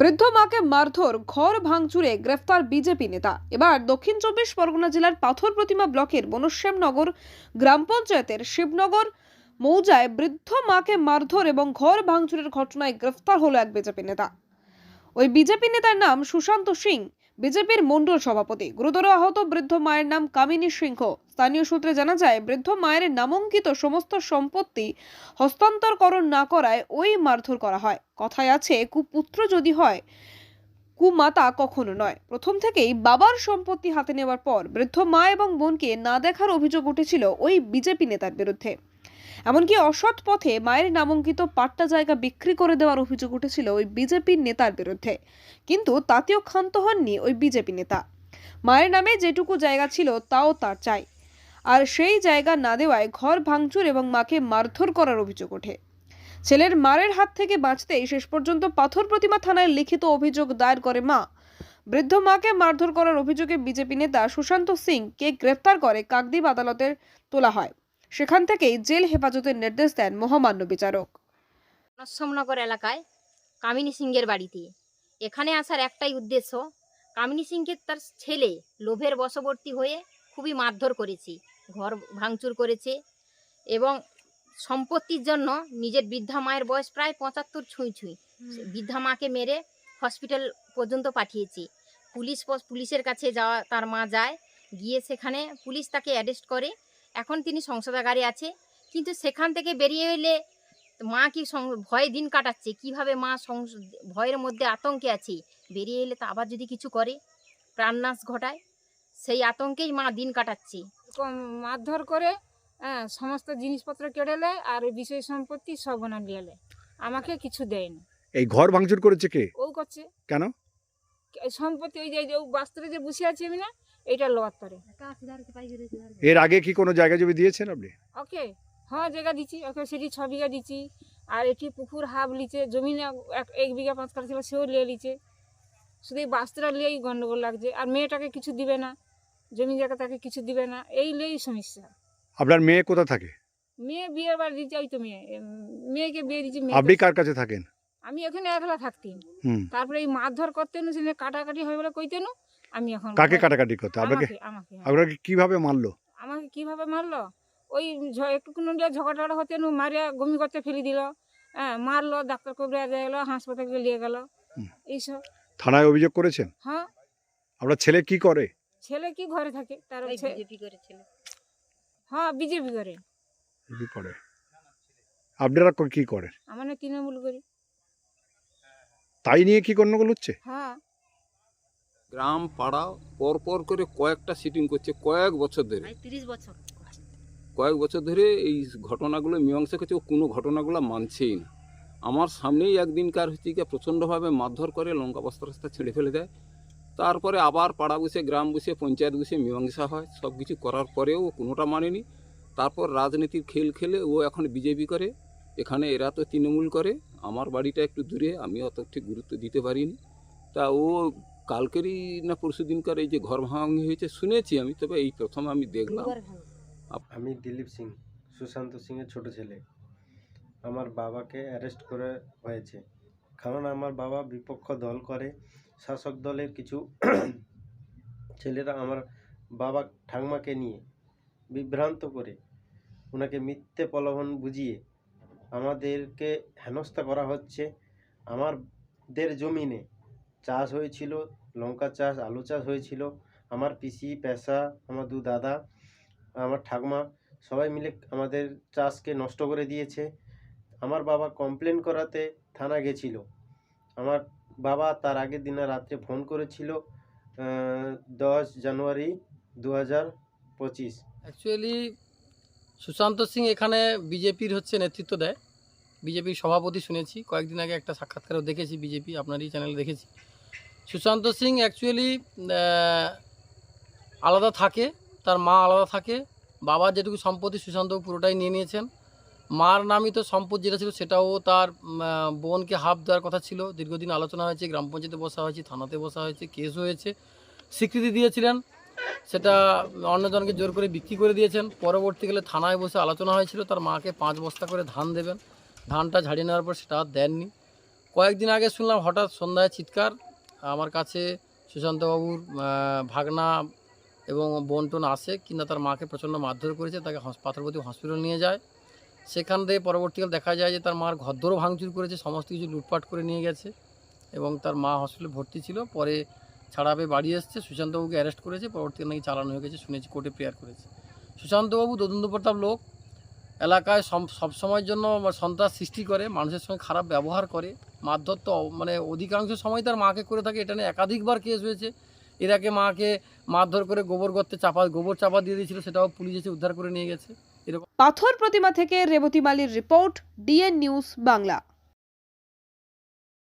বৃদ্ধ মাকে মারধর, ঘর ভাঙচুরে গ্রেফতার বিজেপি নেতা। এবার দক্ষিণ চব্বিশ পরগনা জেলার পাথর প্রতিমা ব্লকের বনশ্যামনগর গ্রাম পঞ্চায়েতের শিবনগর মৌজায় বৃদ্ধ মাকে মারধর এবং ঘর ভাঙচুরের ঘটনায় গ্রেফতার হলো এক বিজেপি নেতা। ওই বিজেপি নেতার নাম সুশান্ত সিং। বিজেপির মণ্ডল সভাপতি। গুরুতর আহত বৃদ্ধ মায়ের নাম কামিনী সিংহ। স্থানীয় সূত্রে জানা যায়, বৃদ্ধ মায়ের নামাঙ্কিত সমস্ত সম্পত্তি হস্তান্তরকরণ না করায় ওই মারধর করা হয়। কথায় আছে, কুপুত্র যদি হয়, কুমাতা কখনো নয়। প্রথম থেকেই বাবার সম্পত্তি হাতে নেওয়ার পর বৃদ্ধ মা এবং বোনকে না দেখার অভিযোগ উঠেছিল ওই বিজেপি নেতার বিরুদ্ধে। এমনকি অসৎ পথে মায়ের নামাঙ্কিত পাট্টা জায়গা বিক্রি করে দেওয়ার অভিযোগ উঠেছিল ওই বিজেপির নেতার বিরুদ্ধে। কিন্তু তাতেও ক্ষান্ত হননি ওই বিজেপি নেতা। মায়ের নামে যেটুকু জায়গা ছিল, তাও তার চাই। আর সেই জায়গা না দেওয়ায় ঘর ভাঙচুর এবং মাকে মারধর করার অভিযোগ ওঠে। ছেলের মারের হাত থেকে বাঁচতেই শেষ পর্যন্ত পাথর প্রতিমা থানায় লিখিত অভিযোগ দায়ের করে মা। বৃদ্ধ মাকে মারধর করার অভিযোগে বিজেপি নেতা সুশান্ত সিংকে গ্রেফতার করে কাকদ্বীপ আদালতের তোলা হয়। সেখান থেকেই জেল হেফাজতের নির্দেশ দেন মহামান্য বিচারক। নরসিংহনগর এলাকায় কামিনী সিংয়ের বাড়িতে। এখানে আসার একটাই উদ্দেশ্য কামিনী সিংকে তার ছেলে লোভের বশবর্তী হয়ে খুবই মারধর করেছে ঘর ভাঙচুর করেছে এবং সম্পত্তির জন্য নিজের বৃদ্ধা মায়ের বয়স প্রায় পঁচাত্তর ছুঁই ছুঁই। বৃদ্ধা মাকে মেরে হসপিটাল পর্যন্ত পাঠিয়েছে। পুলিশ পুলিশের কাছে যাওয়া তার মা যায় গিয়ে সেখানে পুলিশ তাকে অ্যারেস্ট করে এখন তিনি সংসদাগারে আছে কিন্তু সেখান থেকে বেরিয়ে এলে মা কি ভয়ে দিন কাটাচ্ছে? কীভাবে মা ভয়ের মধ্যে আতঙ্কে আছে? বেরিয়ে এলে তা আবার যদি কিছু করে প্রাণনাশ ঘটায় সেই আতঙ্কেই মা দিন কাটাচ্ছে। কম মারধর করে হ্যাঁ সমস্ত জিনিসপত্র কেড়ে নেয় আর ওই বিষয় সম্পত্তি সব ওনার নিয়ে। নেয় আমাকে কিছু দেয় না। এই ঘর ভাঙচুর করেছে কে? ও করছে। কেন? সম্পত্তি ওই যে যে ও বাস্তবে যে বসে আছি আমি না এইটা লোয়ার পারে এর আগে কি কোনো জায়গা জমি দিয়েছেন আপনি? ওকে হ্যাঁ জায়গা দিচ্ছি ওকে সেটি ছ বিঘা দিচ্ছি আর এটি পুকুর হাফ লিচে জমি এক বিঘা পাঁচ কাঠা ছিল সেও লিয়ে লিচে। শুধু এই বাস্তুটা লিয়েই গন্ডগোল লাগছে। আর মেয়েটাকে কিছু দিবে না। জমি জায়গা তাকে কিছু দিবে না। এই লিয়েই সমস্যা। আপনার মেয়ে কোথা থাকে? মেয়ে বিয়ের বাড়ি দিচ্ছে ওই তো মেয়ে। মেয়েকে বিয়ে দিচ্ছি আপনি কার কাছে থাকেন? আমি এখানে একলা থাকতেন হুম। তারপরে এই মারধর করতেন সেখানে কাটাকাটি হয়ে বলে কইতেন আমি এখন কাকে কাটাকাটি করতে? আপনাকে আমাকে আমাকে হ্যাঁ। আপনাকে কীভাবে মারলো? আমাকে কীভাবে মারলো? ওই ঝ- একটু কোনো ঝগড়া হতেন মারিয়া গমি করতে ফেলে দিল। হ্যাঁ মারলো ডাক্তার কবরা গেলো হাসপাতালে নিয়ে গেল। এইসব। থানায় অভিযোগ করেছেন? হ্যাঁ। আপনার ছেলে কি করে? ছেলে কি ঘরে থাকে? তার বিজেপি করেছিল হ্যাঁ বিজেপি করে। কি করে। আপনারা ক- করেন? আমার না তৃণমূল করি। তাই নিয়ে কি গন্ডগোল হচ্ছে? হ্যাঁ। গ্রাম পাড়া পর পর করে কয়েকটা সিটিং করছে কয়েক বছর ধরে। তিরিশ বছর। কয়েক বছর ধরে এই ঘটনাগুলো মীমাংসা করছে ও কোনো ঘটনাগুলো মানছেই না। আমার সামনেই একদিনকার হচ্ছে গিয়ে প্রচণ্ডভাবে মারধর করে লঙ্কা বস্তা রাস্তা ছেড়ে ফেলে দেয়। তারপরে আবার পাড়া বসে গ্রাম বসে পঞ্চায়েত বসে মীমাংসা হয়। সব কিছু করার পরেও ও কোনোটা মানেনি। তারপর রাজনীতির খেল খেলে ও এখন বিজেপি করে। এখানে এরা তো তৃণমূল করে। আমার বাড়িটা একটু দূরে আমি অত ঠিক গুরুত্ব দিতে পারিনি। তা ও কালকেরই না পরশু দিনকার এই যে ঘর ভাঙাভাঙি হয়েছে শুনেছি আমি তবে এই প্রথম আমি দেখলাম। আমি দিলীপ সিং সুশান্ত সিংয়ের ছোট ছেলে। আমার বাবাকে অ্যারেস্ট করে হয়েছে। কারণ আমার বাবা বিপক্ষ দল করে শাসক দলের কিছু ছেলেরা আমার বাবা ঠাকমাকে নিয়ে বিভ্রান্ত করে ওনাকে মিথ্যে প্রলোভন বুঝিয়ে আমাদেরকে হেনস্থা করা হচ্ছে। আমাদের জমিনে চাষ হয়েছিল, লঙ্কা চাষ, আলু চাষ হয়েছিল। আমার পিসি, পেশা, আমার দু দাদা, আমার ঠাকুমা, সবাই মিলে আমাদের চাষকে নষ্ট করে দিয়েছে। আমার বাবা কমপ্লেন করাতে থানা গেছিল। আমার বাবা তার আগের দিনে রাত্রে ফোন করেছিল দশ জানুয়ারি দু হাজার পঁচিশ। অ্যাকচুয়ালি সুশান্ত সিং এখানে বিজেপির হচ্ছে নেতৃত্ব দেয়। বিজেপির সভাপতি শুনেছি, কয়েকদিন আগে একটা সাক্ষাৎকারও দেখেছি বিজেপি, আপনারই চ্যানেলে দেখেছি। সুশান্ত সিং অ্যাকচুয়ালি আলাদা থাকে, তার মা আলাদা থাকে বাবার যেটুকু সম্পত্তি সুশান্ত পুরোটাই নিয়ে নিয়েছেন। মার নামই তো সম্পদ যেটা ছিল, সেটাও তার বোনকে হাফ দেওয়ার কথা ছিল। দীর্ঘদিন আলোচনা হয়েছে, গ্রাম পঞ্চায়েতে বসা হয়েছে, থানাতে বসা হয়েছে, কেস হয়েছে, স্বীকৃতি দিয়েছিলেন। সেটা অন্যজনকে জোর করে বিক্রি করে দিয়েছেন। পরবর্তীকালে থানায় বসে আলোচনা হয়েছিল, তার মাকে পাঁচ বস্তা করে ধান দেবেন। ধানটা ঝাড়িয়ে নেওয়ার পর সেটা আর দেননি। কয়েকদিন আগে শুনলাম হঠাৎ সন্ধ্যায় চিৎকার, আমার কাছে সুশান্তবাবুর ভাগনা এবং বোনটোন আসে, কিংবা তার মাকে প্রচণ্ড মারধর করেছে, তাকে পাথরপতি হসপিটাল নিয়ে যায়। সেখান থেকে পরবর্তীকাল দেখা যায় যে তার মার ঘরদোরও ভাঙচুর করেছে, সমস্ত কিছু লুটপাট করে নিয়ে গেছে এবং তার মা হসপিটালে ভর্তি ছিল। পরে ছাড়াবে বাড়ি এসছে, সুশান্তবাবুকে অ্যারেস্ট করেছে, পরবর্তীকালে নাকি চালানো হয়ে গেছে, শুনেছি, কোর্টে প্রেয়ার করেছে। সুশান্তবাবু দদন্ত প্রতাপ লোক এলাকায় সব- সময়ের জন্য সন্ত্রাস সৃষ্টি করে, মানুষের সঙ্গে খারাপ ব্যবহার করে, মারধর তো মানে অধিকাংশ সময় তার মাকে করে থাকে। এটা নিয়ে একাধিকবার কেস হয়েছে। এর আগে মাকে মারধর করে গোবর গর্তে চাপা, গোবর চাপা দিয়ে দিয়েছিল, সেটাও পুলিশ এসে উদ্ধার করে নিয়ে গেছে। এরকম পাথর প্রতিমা থেকে রেবতী মালির রিপোর্ট, ডিএন নিউজ বাংলা।